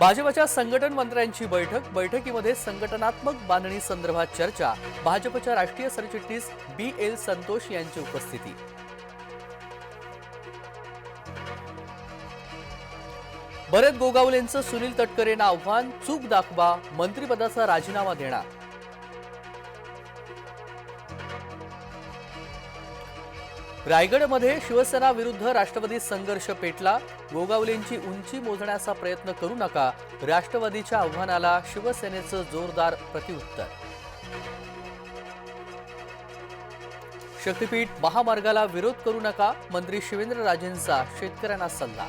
भाजपच्या संघटन मंत्र्यांची बैठक बैठकीमध्ये संघटनात्मक बांधणी संदर्भात चर्चा भाजपच्या राष्ट्रीय सरचिटणीस बी एल संतोष यांची उपस्थिती. भरत गोगावलेंचं सुनील तटकरेंना आव्हान चूक दाखवा मंत्रिपदाचा राजीनामा देणार. रायगडमध्ये शिवसेना विरुद्ध राष्ट्रवादी संघर्ष पेटला. गोगावलेंची उंची मोजण्याचा प्रयत्न करू नका. राष्ट्रवादीच्या आव्हानाला शिवसेनेचं जोरदार प्रतिउत्तर. शक्तीपीठ महामार्गाला विरोध करू नका मंत्री शिवेंद्र राजेंचा शेतकऱ्यांना सल्ला.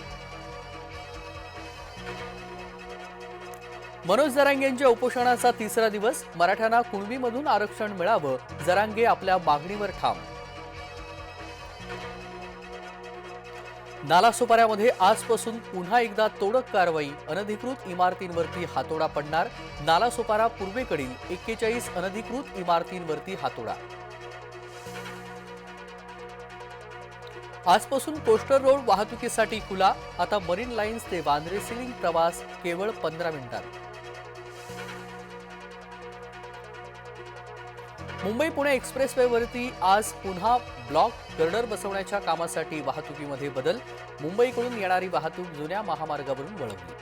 मनोज जरांगे यांच्या उपोषणाचा तिसरा दिवस मराठ्यांना कुणबीमधून आरक्षण मिळावं जरांगे आपल्या मागणीवर ठाम. नालासोपाऱ्यामध्ये आजपासून पुन्हा एकदा तोडक कारवाई अनधिकृत इमारतींवरती हातोडा पडणार नालासोपारा पूर्वेकडील एक्केचाळीस अनधिकृत इमारतींवरती हातोडा. आजपासून कोस्टर रोड वाहतुकीसाठी खुला आता मरीन लाईन्स ते वांद्रे सिलिंग प्रवास केवळ पंधरा मिनिटात. मुंबई पुणे एक्सप्रेसवेवरती आज पुन्हा ब्लॉक गर्डर बसवण्याच्या कामासाठी वाहतुकीमध्ये बदल. मुंबईकडून येणारी वाहतूक जुन्या महामार्गावरून वळवली.